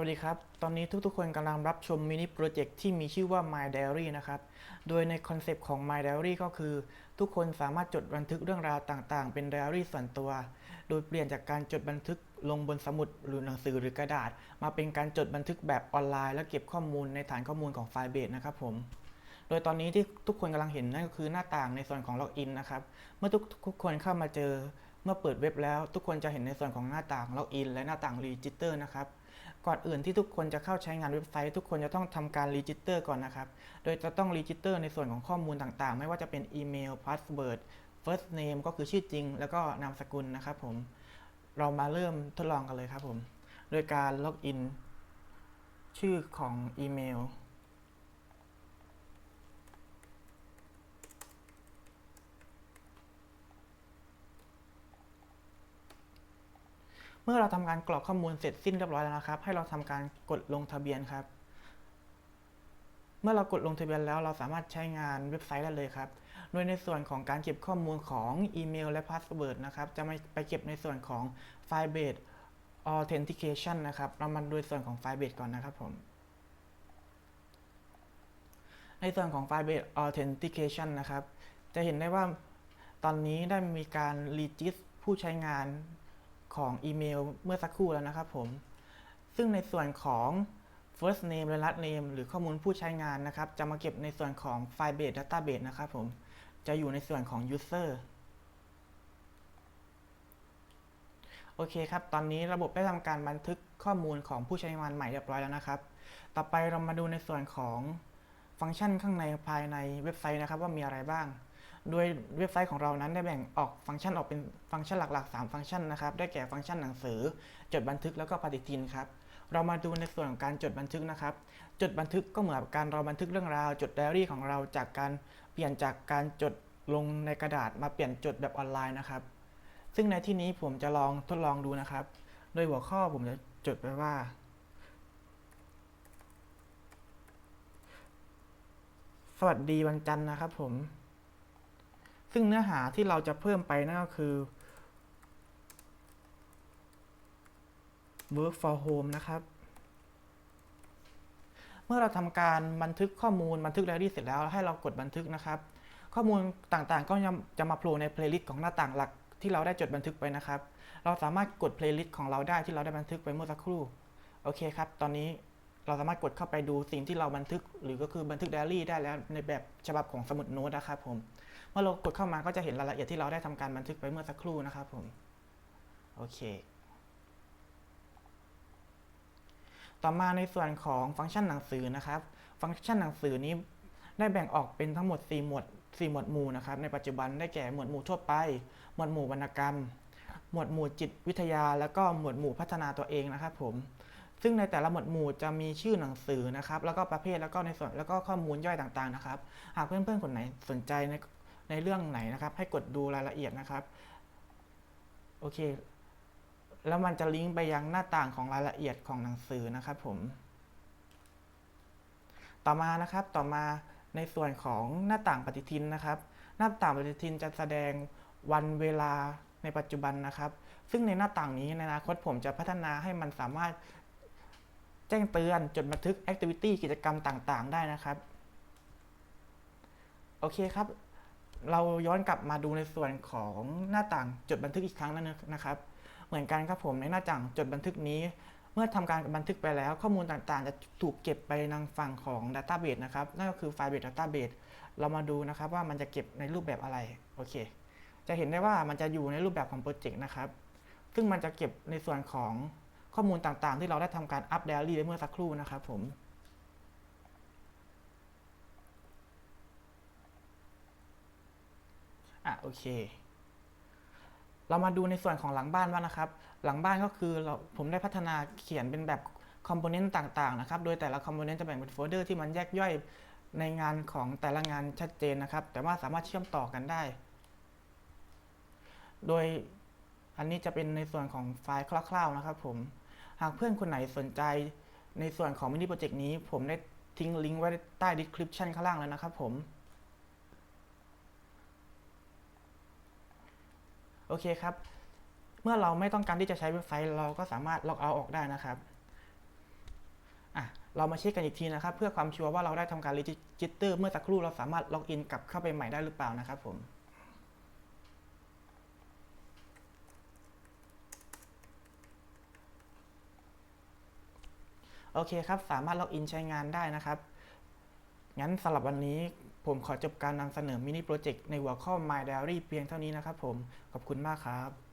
วัสดีครับ ตอนนี้ทุกๆ คนกำลังรับชมมินิโปรเจกต์ที่มีชื่อว่า My Diary นะครับ โดยในคอนเซปต์ของ My Diary ก็คือ ทุกคนสามารถจดบันทึกเรื่องราวต่างๆ เป็นไดอารี่ส่วนตัว โดยเปลี่ยนจากการจดบันทึกลงบนสมุดหรือหนังสือหรือกระดาษ มาเป็นการจดบันทึกแบบออนไลน์ และเก็บข้อมูลในฐานข้อมูลของไฟล์เบสนะครับผมโดยตอนนี้ที่ทุกคนกำลังเห็นนั่นก็คือหน้าต่างในส่วนของล็อกอินนะครับ เมื่อทุกทุกคนเข้ามาเจอ เมื่อเปิดเว็บแล้วทุกคนจะเห็นในส่วนของหน้าต่างล็อกอินและหน้าต่างรีจิสเตอร์นะครับ ก่อนอื่นที่ทุกคนจะเข้าใช้งานเว็บไซต์ ทุกคนจะต้องทำการรีจิสเตอร์ก่อนนะครับ โดยจะต้องรีจิสเตอร์ในส่วนของข้อมูลต่างๆ ไม่ว่าจะเป็นอีเมลพาสเวิร์ด first name ก็คือชื่อจริง แล้วก็นามสกุลนะครับผม เรามาเริ่มทดลองกันเลยครับผม โดยการล็อกอินชื่อของอีเมล มื่อเราทำการกรอกข้อมูลเสร็จสิ้นเรียบร้อยแล้วนะครับ ให้เราทำการกดลงทะเบียนครับ เมื่อเรากดลงทะเบียนแล้วเราสามารถใช้งานเว็บไซต์ได้เลยครับโดยในส่วนของการเก็บข้อมูลของอีเมลและพาสเวิร์ดนะครับ จะไม่ไปเก็บในส่วนของ Firebase Authentication นะครับ เรามาดูส่วนของ Firebase ก่อนนะครับผม ในส่วนของ Firebase Authentication นะครับ จะเห็นได้ว่าตอนนี้ได้มีการรีจิสผู้ใช้งาน ของอีเมลเมื่อสักครู่แล้วนะครับผม ซึ่งในส่วนของ first name และ last name หรือข้อมูลผู้ใช้งานนะครับ จะมาเก็บในส่วนของ Firebase Database นะครับผม จะอยู่ในส่วนของ user โอเคครับ ตอนนี้ระบบได้ทำการบันทึกข้อมูลของผู้ใช้งานใหม่เรียบร้อยแล้วนะครับ ต่อไปเรามาดูในส่วนของฟังก์ชันข้างในภายในเว็บไซต์นะครับว่ามีอะไรบ้าง โดยเว็บไซต์ของเรานั้นได้แบ่งออกฟังก์ชันออกเป็นฟังก์ชันหลักๆ 3 ฟังก์ชันนะครับ ได้แก่ฟังก์ชันหนังสือ จดบันทึกแล้วก็ปฏิทินครับ เรามาดูในส่วนของการจดบันทึกนะครับ จดบันทึกก็เหมือนกับการเราบันทึกเรื่องราว จดไดอารี่ของเราจากการเปลี่ยนจากการจดลงในกระดาษมาเปลี่ยนจดแบบออนไลน์นะครับ ซึ่งในที่นี้ผมจะลองทดลองดูนะครับ โดยหัวข้อผมจะจดไว้ว่า สวัสดีวันจันทร์นะครับผม ซึ่งเนื้อหาที่เราจะเพิ่มไปนั่นก็คือ work for home นะครับ เมื่อเราทำการบันทึกข้อมูลบันทึกไดอารี่เสร็จแล้วให้เรากดบันทึกนะครับ ข้อมูลต่างๆ ก็จะมาโผล่ในเพลย์ลิสต์ของหน้าต่างหลักที่เราได้จดบันทึกไปนะครับ เราสามารถกดเพลย์ลิสต์ของเราได้ที่เราได้บันทึกไปเมื่อสักครู่ โอเคครับ ตอนนี้เราสามารถกดเข้าไปดูสิ่งที่เราบันทึก หรือก็คือบันทึกไดอารี่ได้แล้วในแบบฉบับของสมุดโน้ตนะครับผม เมื่อเรากดเข้ามาก็จะเห็นรายละเอียดที่เราได้ทำการบันทึกไปเมื่อสักครู่นะครับผม โอเค ต่อมาในส่วนของฟังก์ชันหนังสือนะครับ ฟังก์ชันหนังสือนี้ได้แบ่งออกเป็นทั้งหมด 4 หมวด 4 หมวดหมู่นะครับ ในปัจจุบันได้แก่หมวดหมู่ทั่วไป หมวดหมู่วรรณกรรม หมวดหมู่จิตวิทยา แล้วก็หมวดหมู่พัฒนาตัวเองนะครับผมซึ่งในแต่ละหมวดหมู่จะมีชื่อหนังสือนะครับ แล้วก็ประเภทแล้วก็ในส่วนแล้วก็ข้อมูลย่อยต่างๆนะครับ หากเพื่อนๆคนไหนสนใจ ในเรื่องไหนนะครับ ให้กดดูรายละเอียดนะครับ โอเค แล้วมันจะลิงก์ไปยังหน้าต่างของรายละเอียดของหนังสือนะครับผม ต่อมานะครับ ต่อมาในส่วนของหน้าต่างปฏิทินนะครับ หน้าต่างปฏิทินจะแสดงวันเวลาในปัจจุบันนะครับ ซึ่งในหน้าต่างนี้ในอนาคตผมจะพัฒนาให้มันสามารถแจ้งเตือนจดบันทึกแอคทิวิตี้กิจกรรมต่าง ๆ ได้นะครับ โอเคครับ เราย้อนกลับมาดูในส่วนของหน้าต่างจดบันทึกอีกครั้งนึงนะครับ เหมือนกันครับผมในหน้าต่างจดบันทึกนี้ เมื่อทำการบันทึกไปแล้ว ข้อมูลต่างๆ จะถูกเก็บไปในฝั่งของ Database นะครับ นั่นก็คือ Firebase Database เรามาดูนะครับว่ามันจะเก็บในรูปแบบอะไรโอเค จะเห็นได้ว่ามันจะอยู่ในรูปแบบของโปรเจกต์นะครับ ซึ่งมันจะเก็บในส่วนของข้อมูลต่างๆ ที่เราได้ทำการอัปเดตไปเมื่อสักครู่นะครับผม อะ โอเค เรามาดูในส่วนของหลังบ้านบ้างนะครับ หลังบ้านก็คือเราผมได้พัฒนาเขียนเป็นแบบคอมโพเนนต์ต่างๆนะครับ โดยแต่ละคอมโพเนนต์จะแบ่งเป็นโฟลเดอร์ที่มันแยกย่อยในงานของแต่ละงานชัดเจนนะครับ แต่ว่าสามารถเชื่อมต่อกันได้ โดยอันนี้จะเป็นในส่วนของไฟล์คร่าวๆนะครับผม หากเพื่อนคนไหนสนใจในส่วนของมินิโปรเจกต์นี้ ผมได้ทิ้งลิงก์ไว้ใต้ description ข้างล่างแล้วนะครับผม โอเคครับ เมื่อเราไม่ต้องการที่จะใช้เว็บไซต์เราก็สามารถล็อกเอาออกได้นะครับอะเรามาเช็คกันอีกทีนะครับ เพื่อความชัวร์ว่าเราได้ทำการรีจิสเตอร์เมื่อสักครู่เราสามารถล็อกอินกลับเข้าไปใหม่ได้หรือเปล่านะครับผมโอเคครับ สามารถล็อกอินใช้งานได้นะครับ งั้นสำหรับวันนี้ ผมขอจบการนำเสนอมินิโปรเจกต์ในหัวข้อ My Diary เพียงเท่านี้นะครับผม ขอบคุณมากครับ